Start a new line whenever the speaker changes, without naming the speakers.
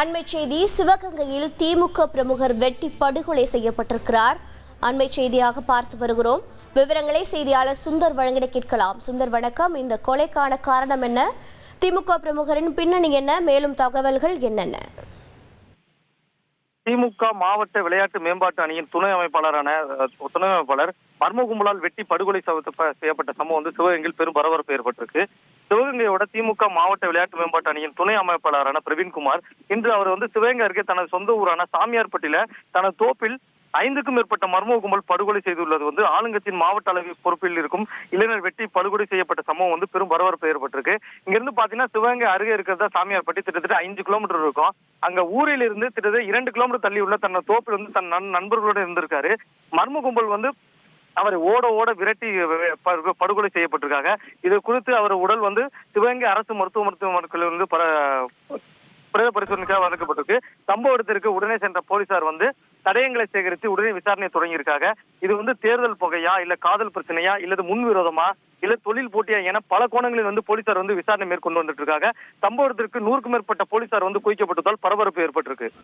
அண்மை செய்தி சிவகங்கையில் திமுக பிரமுகர் வெட்டி படுகொலை செய்யப்பட்டிருக்கிறார். அண்மை செய்தியாக பார்த்து வருகிறோம். விவரங்களை செய்தியாளர் சுந்தர் வழங்கிட கேட்கலாம். சுந்தர் வணக்கம். இந்த கொலைக்கான காரணம் என்ன? திமுக பிரமுகரின் பின்னணி என்ன? மேலும் தகவல்கள் என்னென்ன?
திமுக மாவட்ட விளையாட்டு மேம்பாட்டு அணியின் துணை அமைப்பாளரான துணை அமைப்பாளர் மர்ம கும்பலால் வெட்டி படுகொலை செய்யப்பட்ட சம்பவம் வந்து சிவகங்கையில் பெரும் பரபரப்பு ஏற்பட்டிருக்கு. சிவகங்கையோட திமுக மாவட்ட விளையாட்டு மேம்பாட்டு அணியின் துணை அமைப்பாளரான பிரவீன்குமார் இன்று அவர் வந்து சிவகங்கை அருகே தனது சொந்த ஊரான சாமியார்பட்டியில தனது தோப்பில் ஐந்துக்கும் மேற்பட்ட மர்ம கும்பல் படுகொலை செய்துள்ளது வந்து ஆளுங்கத்தின் மாவட்ட அளவில் பொறுப்பில் இருக்கும் இளைஞர் வெட்டி படுகொலை செய்யப்பட்ட சம்பவம் வந்து பெரும் பரபரப்பு ஏற்பட்டிருக்கு. இங்க இருந்து பாத்தீங்கன்னா சிவகங்கை அருகே இருக்கிறதா சாமியார்பட்டி. கிட்டத்தட்ட ஐந்து கிலோமீட்டர் இருக்கும். அங்க ஊரில் இருந்து கிட்டத்தட்ட இரண்டு கிலோமீட்டர் தள்ளி உள்ள தன்னோட தோப்பில் வந்து தன் நண்பர்களோட இருந்திருக்காரு. மர்ம கும்பல் வந்து அவரை ஓட ஓட விரட்டி படு- படுகொலை செய்யப்பட்டிருக்காங்க. இது குறித்து அவர் உடல் வந்து சிவகங்கை அரசு மருத்துவ மருத்துவமனையில் வந்து பல பிரேத பரிசோதனைக்காக வழங்கப்பட்டிருக்கு சம்பவ இடத்திற்கு உடனே சென்ற போலீசார் வந்து தடயங்களை சேகரித்து உடனே விசாரணை தொடங்கியிருக்காங்க. இது வந்து தேர்தல் புகையா இல்ல காதல் பிரச்சனையா இல்லது முன்விரோதமா இல்ல தொழில் போட்டியா என பல கோணங்களில் வந்து போலீசார் வந்து விசாரணை மேற்கொண்டு வந்துட்டு இருக்காங்க. சம்பவத்திற்கு நூறுக்கும் மேற்பட்ட போலீசார் வந்து குவிக்கப்பட்டதால் பரபரப்பு ஏற்பட்டிருக்கு.